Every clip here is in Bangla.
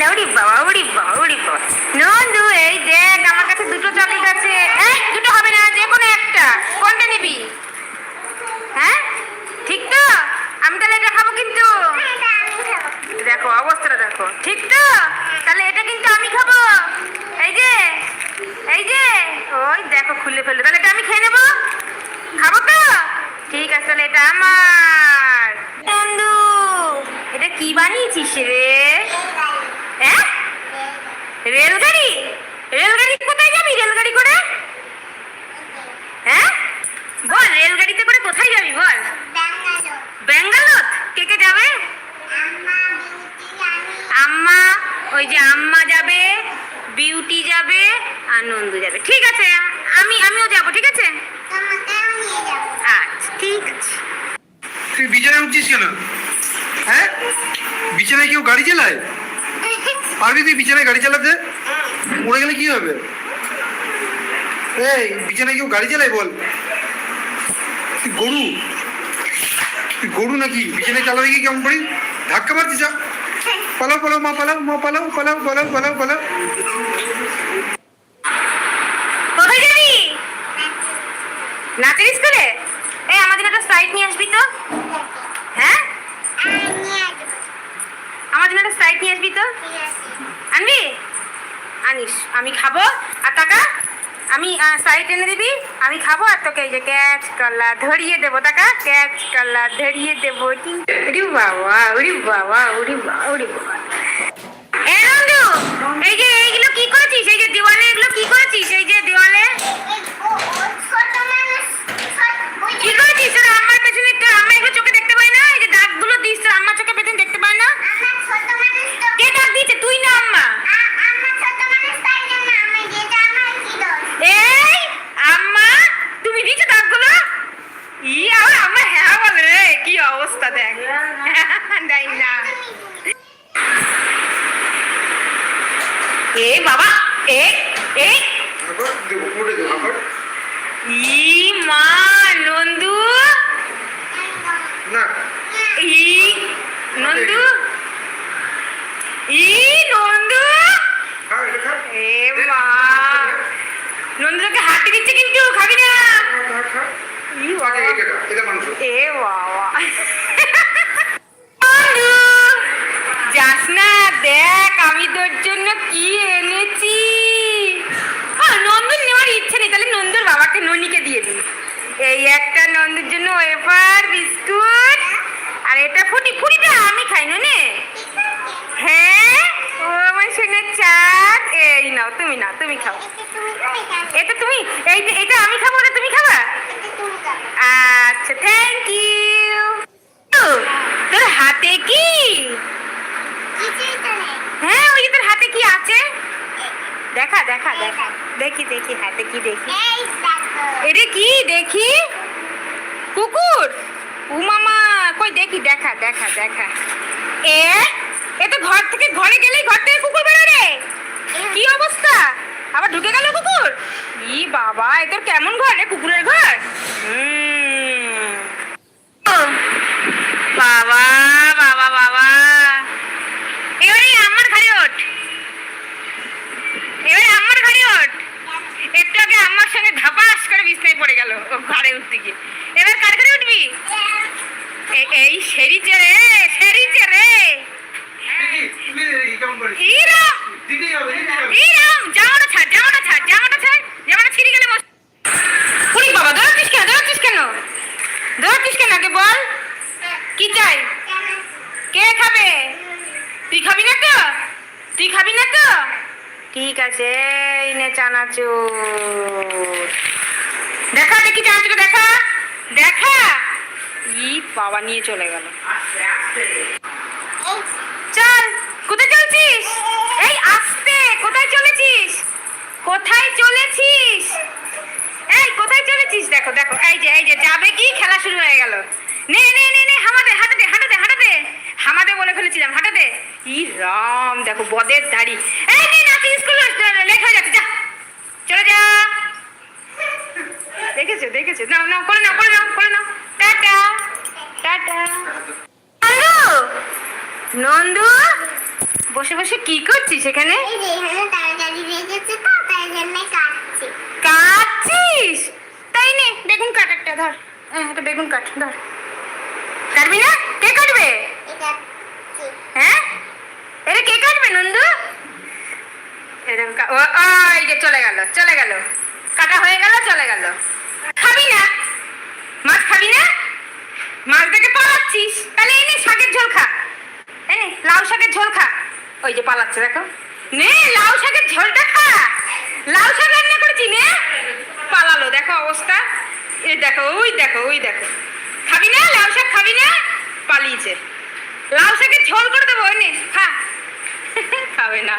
লা উড়ি বাবা উড়ি বাবা নন্দু, এই দেখ, আমার কাছে দুটো চকলেট আছে। দুটো হবে না, যে কোনো একটা। কোনটা নিবি? হ্যাঁ? ঠিক তো? আমি তাহলে এটা খাব কিন্তু। দেখো, অবস্থাটা দেখো। ঠিক তো? তাহলে এটা কিন্তু আমি খাব। এই যে এই যে, ওই দেখো, খুলে ফেলল। তাহলে এটা আমি খেয়ে নেব? খাব তো? ঠিক আছে, তাহলে এটা আমার। বন্ধু এটা কি বানিয়েছিস রে হ্যাঁ রেলগাড়ি রেলগাড়ি কোথায় যাবি রেলগাড়ি করে হ্যাঁ বল রেলগাড়িতে করে কোথায় যাবি বল ব্যাঙ্গালোর কে কে যাবে আম্মা ওই যে আম্মা যাবে বিউটি যাবে আর নন্দু যাবে ঠিক আছে আমি আমিও যাব ঠিক আছে আচ্ছা তুই বিছানায় উঠছিস কেন? হ্যাঁ? বিছানায় কেউ গাড়ি চালায়? পারবি তুই বিছানায় গাড়ি চালাতে? পড়ে গেলে কি হবে? এই, বিছানায় কেউ গাড়ি চালায় বল। তুই গরু? তুই গরু নাকি? বিছানায় চালাবে কি কেমন করি? ধাক্কা মারছিস। পালাও পালাও, মা পালাও মা, পালাও পালাও পালাও পালাও পালাও। নাচের স্কুলে? আমাদের একটা স্প্রাইট নিয়ে আসবি তো? হ্যাঁ? আমার জন্য একটা স্প্রাইট নিয়ে আসবি তো? আনবি? আনিস, আমি খাব। আর টাকা? আমি সাইড এনে দিবি, আমি খাব, আর তোকে এই যে ক্যাচ কলা ধরিয়ে দেবো, টাকা? ক্যাচ কলা ধরিয়ে দেবো উরি বাবা উরি বাবা উরি বাবা। উরি বাবা এই যে এইগুলো কি করেছিস? এই যে দেওয়ালে এগুলো কি করেছিস? এই যে দেওয়ালে কি করেছিস তোর আমার পেছনে তোর আম্মা এগুলো চোখে দেখতে পায় না এই যে দাগগুলো দিস তোর আম্মা চোখে পেছনে দেখতে পায় না কে দাগ দিয়েছে তুই না আম্মা এই আম্মা তুমি দিছো দাগগুলো ই আর আম্মা হ্যাঁ বলে রে কি অবস্থা দেখ দেখ না এ বাবা এ এ আবার দেবো পড়ে দেবো আবার ই মা নন্দু না ই নন্দু ই নন্দু খা এটা খা এ মা নন্দুকে হাতে দিচ্ছে কিন্তু খাবি না খা, খা, খা। ই খা, বাবা এটা খা, এটা মাংস এ যাস না দেখ আমি তোর জন্য কি এনেছি। আহ, নন্দুর নেওয়ার ইচ্ছে নেই তাহলে নন্দুর বাবাকে ননিকে দিয়ে দিই। এই একটা নন্দুর জন্য ওয়েফার বিস্কুট আর এটা ফুটি ফুটিটা আমি খাই না শুনে চাঁদ এই নাও, তুমি নাও, তুমি খাও। এটা তুমি? এই এটা আমি খাব না তুমি খাবা? আচ্ছা থ্যাংক ইউ তোর হাতে কি? হ্যাঁ ওই তোর হাতে কি আছে? দেখা দেখা দেখা। দেখি দেখি, হাতে কি দেখি। এটা কি? দেখি। কুকুর? ও মামা, কই দেখি, দেখা দেখা দেখা। এ এ তো ঘর থেকে ঘরে গেলেই ঘর থেকে কুকুর বেরোয় রে। কি অবস্থা? আবার ঢুকে গেল কুকুর? ই বাবা, এ তোর কেমন ঘর রে কুকুরের ঘর? বাবা বাবা বাবা। এবারে আমার ঘরে ওঠ। এবারে আমার ঘরে ওঠ। একটু আগে আমার সঙ্গে ধাপাস করে বিছনায় পড়ে গেল ঘরে উঠতে গিয়ে। এবার কার ঘরে উঠবি? এই সেরিচে রে সেরিচে রে। কি চাই কে খাবে তুই খাবি না তো তুই খাবি না তো ঠিক আছে এই নে চানাচুর দেখা দেখি চানাচুর দেখা দেখা ই বাবা নিয়ে চলে গেল চল চলছিস? এই আসতে, কোথায় চলেছিস? কোথায় চলেছিস? এই, কোথায় চলেছিস? দেখো দেখো, এই যে এই যে, যাবে কি? খেলা শুরু হয়ে গেল। নে নে নে নে, হামাদে, হাঁটাতে হাঁটাতে হাঁটাতে। হামাদে বলে ফেলেছিলাম, হাঁটাতে। ই রাম, দেখো, বদের দাড়ি। এই, নে নাচি স্কুল লেট হয়ে যাচ্ছে, যা। চলে যা। দেখেছ দেখেছ? নাও নাও, করে নাও করে নাও করে নাও। Tata tata. নন্দু নন্দু? বসে বসে কি করছিস এখানে? কাটছিস? তাই নে বেগুন কাট একটা ধর। হ্যাঁ একটা বেগুন কাট ধর। কাটবি না? কে কাটবে? হ্যাঁ? এটা কে কাটবে নন্দু? এরকম কা- ও ও, এই যে চলে গেল চলে গেল। কাটা হয়ে গেল চলে গেল। খাবি না? মাছ খাবি না? মাছ দেখে পালাচ্ছিস তাহলে এই নে শাকের ঝোল খা। এই নে লাউ শাকের ঝোল খা। ওই যে পালাচ্ছে, দেখো। নে, লাউ শাকের ঝোলটা খা। লাউ শাক রান্না করেছি, নে। পালালো, দেখো অবস্থা। এই দেখো, ওই দেখো ওই দেখো। খাবি না? লাউ শাক খাবি না? পালিয়েছে। লাউ শাকের ঝোল করে দেবো, নে, খা। খাবে না।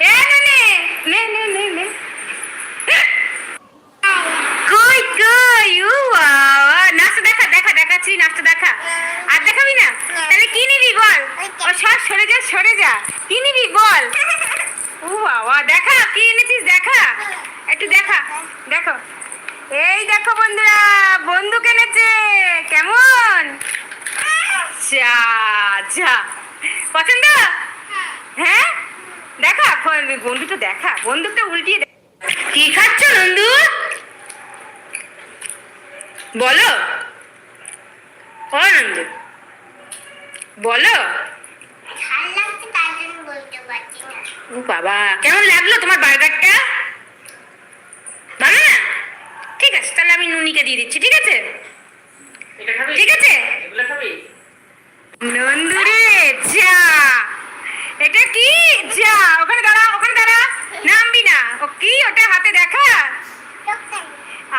এ, নে নে নে নে নে কই কই? উ বাবা দেখা দেখাচ্ছি নাচটা দেখা? আর দেখাবি না? তাহলে কি নিবি বল? ও সর সরে যা সরে যা। কি নিবি বল? ও বাবা দেখা। কি এনেছিস? দেখা। একটু দেখা। দেখো। এই দেখো বন্ধুরা বন্ধু কিনেছে কেমন? যা যা। পছন্দ? হ্যাঁ? দেখা। ফোন- বন্ধুটা দেখা। বন্দুকটা উল্টিয়ে দে। কি খাচ্ছ নন্দু বলো। ও নন্দু বলো ও বাবা কেমন লাগল তোমার বার্গারটা? ভালো না? ঠিক আছে তাহলে আমি নুনিকে দিয়ে দিচ্ছি ঠিক আছে? ঠিক আছে? নন্দুরে যা! এটা কি? যা! ওখানে দাঁড়া ওখানে দাঁড়া। নামবি না। ও কি? ওটা হাতে দেখা?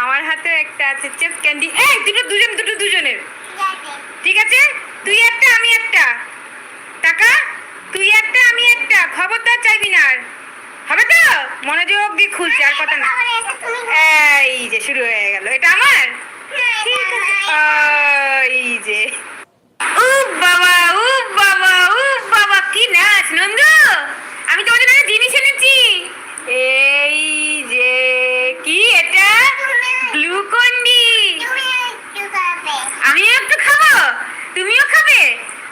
আমার হাতে একটা আছে চেপ ক্যান্ডি। এই দুটো দুজন দুটো দুজনের ঠিক আছে ঠিক আছে তুই একটা আমি একটা টাকা তুই একটা আমি একটা খবরদার চাইবি না আর হবে তো মনোযোগ দিয়ে খুলছে, আর কথা না। এই যে শুরু হয়ে গেল। এটা আমার? এই যে। ও বাবা ও বাবা ও বাবা, কি নাচ নন্দু? আমি তোমাদের জন্য জিনিস এনেছি। এই যে, কি এটা? গ্লুকন ডি একটু আমিও একটু খাব? তুমিও খাবে?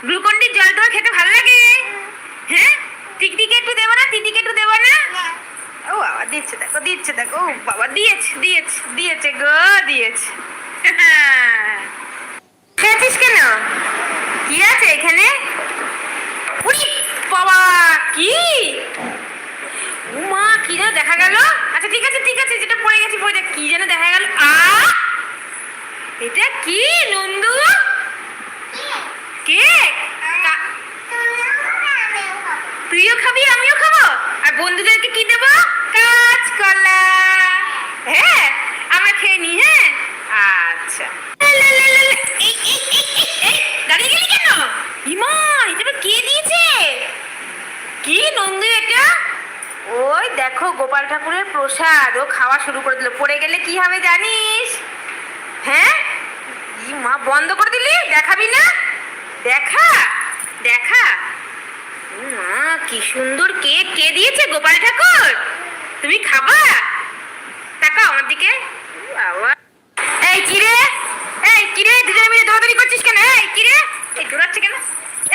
গ্লুকন ডির জল তোমার খেতে ভালো লাগে? হ্যাঁ টিকটিকে একটু দেবো না টিটিকে একটু দেবো না ও বাবা দিচ্ছে দেখো দিচ্ছে দেখো বাবা দিয়েছে দিয়েছে দিয়েছে গো দিয়েছে। খেয়েছিস কেন? কি আছে এখানে? উড়ি বাবা কি? মা কি যেন দেখা গেল। আচ্ছা ঠিক আছে ঠিক আছে যেটা পড়ে গেছে পড়ে যাক। কি যেন দেখা গেল। আ এটা কি নন্দু? কেক কা- তুইও খাবি আমিও খাব? আর বন্ধুদেরকে কি দেবো? হ্যাঁ আমরা খেয়ে নি হ্যাঁ? আচ্ছা। দাঁড়িয়ে গেলি কেন? ইমা, এটা কে দিয়েছে? কি নন্দু এটা? ওই দেখো, গোপাল ঠাকুরের প্রসাদ। ও খাওয়া শুরু করে দিল। পড়ে গেলে কি হবে জানিস? হ্যাঁ? মা, বন্ধ করে দিলি? দেখাবি না? দেখা দেখা। মা, কি সুন্দর কেক। কে দিয়েছে গোপাল ঠাকুর? তুমি খাবা? আমার দিকে। এই কিরে? এই কিরে? দুজনে মিলে দৌড়াদৌড়ি করছিস কেন? এই কিরে? এই দৌড়াচ্ছে কেন?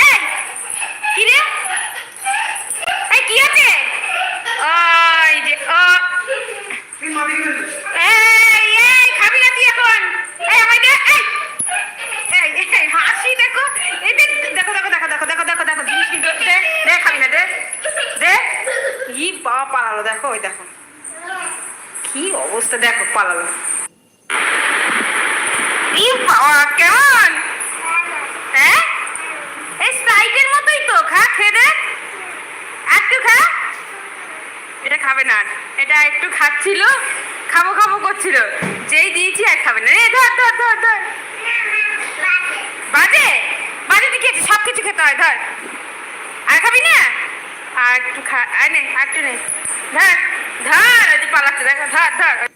এই কিরে? এই কি আছে ওই যে, ও। দিকে। এই এই, খাবি না তুই এখন? এই, আমায় দে, এই। এই হাসি দেখো। এই দেখ, দেখো দেখো দেখো দেখো দেখো দেখো জিনিস দে, খাবি না, দে। দে। ই বাবা পালালো দেখো, ওই দেখো। অবস্থা দেখো, পালালো। কেমন? হ্যাঁ? এই স্প্রাইটের মতোই তো, খা একটু খা। এটা খাবে না। এটা একটু খাচ্ছিল, খাব খাব করছিল। যেই দিয়েছি আর খাবে না। ধর ধর ধর ধর। বাজে? বাজে সব কিছু খেতে হয়, ধর। আর খাবি না? আর একটু খা আর নে, আর একটু নে। ধর ধর পালাচ্ছে, দেখ, ধর ধর?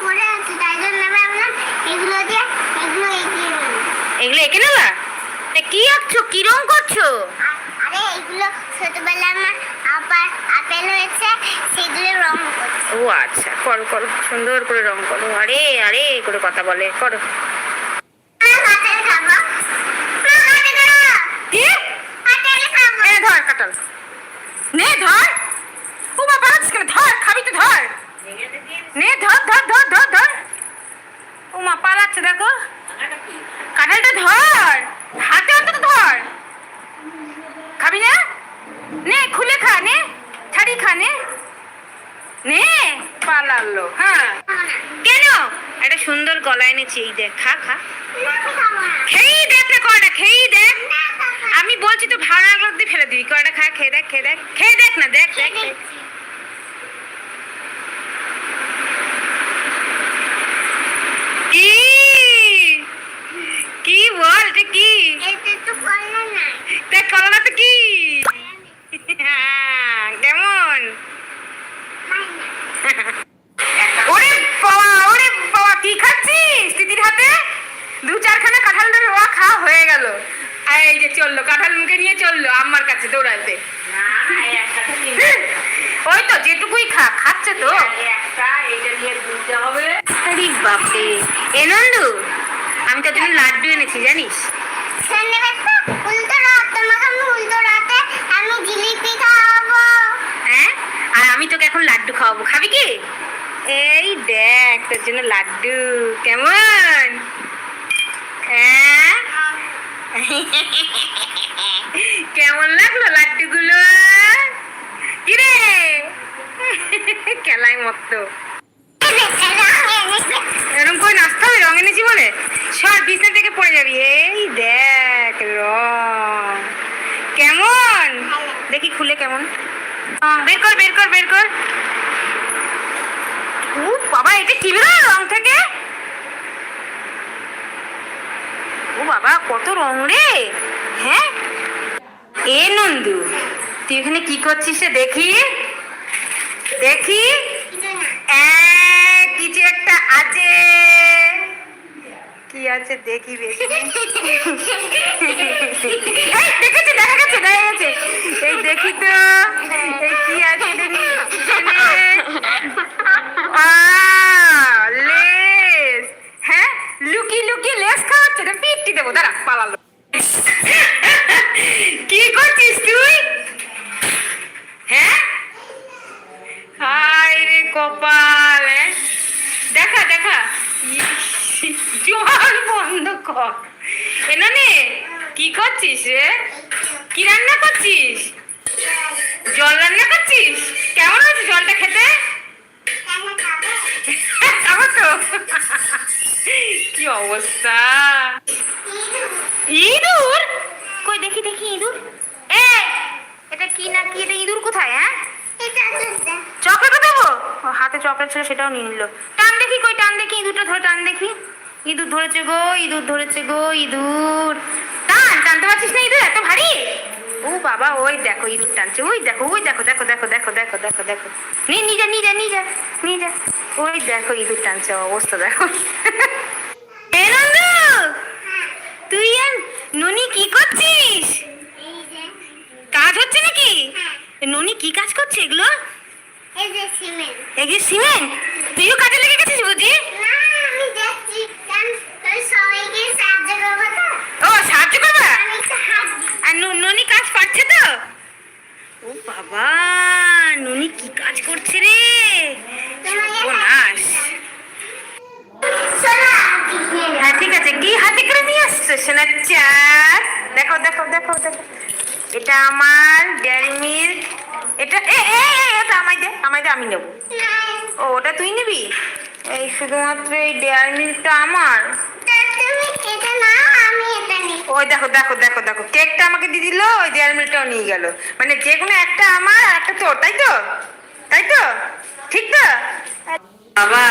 পরে আছে তাই জন্য আমি এগুলো দিয়ে এগুলো এঁকে এগুলো এঁকে নেবা তা কি আঁকছো? কি রং করছ? আরে এগুলো ছোটবেলায় আমার আবার আপেল হয়েছে সেগুলো রং করছে। ও আচ্ছা করো করো সুন্দর করে রং করো। আরে আরে করে কথা বলে করো আমি কাঁঠাল খাব মা, কাঁঠাল খাব। কি কাঁঠাল খাব। এ ধর কাটাল নে ধর ও বাবা পালাচ্ছিস কেন ধর খাবি তো ধর নে ধর ধর ধর ধর ধর ও মা পালাচ্ছে দেখো কাঁঠালটা ধর হাতে অন্তত ধর খাবি না নে খুলে খা নে ছাড়ি খা নে নে পালালো হ্যাঁ কেন একটা সুন্দর গলা এনেছি, এই দেখ, খা খা। খেয়েই দেখ না, কয়টা খেয়েই দেখ। আমি বলছি তো ভাড়া করতে ফেলে দিবি, কয়টা খা, খেয়ে দেখ খেয়ে দেখ খেয়ে দেখ না দেখ দেখ দেখ। কি কি বল এটা কি এতে তো করলে না। দেখ কলাটা তো কি হ্যাঁ, কেমন খাই না। ওরে বাবা ওরে বাবা কি খাচ্ছিস দিদির হাতে দু চারখানা কাঁঠাল ধরে ওয়া খাওয়া হয়ে গেল আর এই যে চলল কাঁঠাল মুখে নিয়ে চলল আম্মার কাছে দৌড়াইতে ওই তো যেটুকুই খা খাচ্ছে তো আরে বাপরে। এ নন্দু আমি তোর জন্য লাড্ডু এনেছি জানিস। হ্যাঁ? আর আমি তোকে এখন লাড্ডু খাওয়াবো। খাবি কি? এই দেখ তোর জন্য লাড্ডু। কেমন? হ্যাঁ? কেমন লাগল লাড্ডুগুলো? কিরে? খেলায় মত এরকম করে নাচতে হবে রং এনেছি বলে সর বিছনা থেকে পড়ে যাবি। এই দেখ রং। কেমন? দেখি খুলে কেমন। বের কর বের কর বের কর। ও বাবা এটা কি বেরোয় রং থেকে? ও বাবা কত রং রে। হ্যাঁ? এ নন্দু তুই এখানে কি করছিস দেখি। দেখি। একটা আছে। কি আছে দেখি বেশি। দেখেছি, দেখা গেছে দেখা গেছে। এই দেখি তো। এই কি আছে দেখি। হ্যাঁ দেবো, দাঁড়া, পালালো। কি করছিস তুই হ্যাঁ হায় রে কপাল হ্যাঁ? দেখা দেখা ইস, জল বন্ধ কর এনানে কি করছিস রে? কি রান্না করছিস? জল রান্না করছিস? কেমন হয়েছে জলটা খেতে? তো। কি অবস্থা? ইঁদুর? কই, দেখি দেখি, ইঁদুর। এ, এটা কি না কি, এটা ইঁদুর কোথায় হ্যাঁ। চকলেটও দেবো হাতে চকলেট ছিল, সেটাও নিয়ে নিল। টান দেখি, কই, টান দেখি, ইঁদুরটা ধরে টান দেখি। ইঁদুর ধরেছে গো ইঁদুর ধরেছে গো ইঁদুর। টান টানতে পারছিস না ইঁদুর এত ভারী। ও বাবা ওই দেখো ইঁদুর টানছে ওই দেখো ওই দেখো দেখো দেখো দেখো দেখো দেখো দেখো। নি নিয়ে যা নিয়ে যা নিয়ে যা নিয়ে যা। ওই দেখো ইঁদুর টানছে অবস্থা দেখো। তুই আর ননি কি করছিস? কাজ হচ্ছে নাকি? ননি কি কাজ করছে এগুলো। এই যে সিমেন্ট? তুইও কাজে লেগে গেছিস বুঝি না, আমি দেখছি, কারণ ওই সবাইকে সাহায্য করব তো। ও সাহায্য করবা আমি একটু হাত দিই। আর ন- ননি কাজ পাচ্ছে তো? ও বাবা ননি কি কাজ করছে রে। হ্যাঁ ঠিক আছে কি হাতে করে নিয়ে আসছো সোনার চার দেখো দেখো দেখো দেখো। এটা আমার ডেয়ারি মিল্ক। এটা এ, এটা আমায় দে আমায় দে আমি নেব। ও ওটা তুই নিবি? এই শুধুমাত্র এই ডেয়ার মিল্কটা আমার? ওই দেখো দেখো দেখো দেখো। কেকটা আমাকে দিয়ে দিল, ওই ডেয়ার মিল্কটাও নিয়ে গেল। মানে যে কোনো একটা আমার একটা তোর, তাই তো? তাই তো? ঠিক তো? বাবা।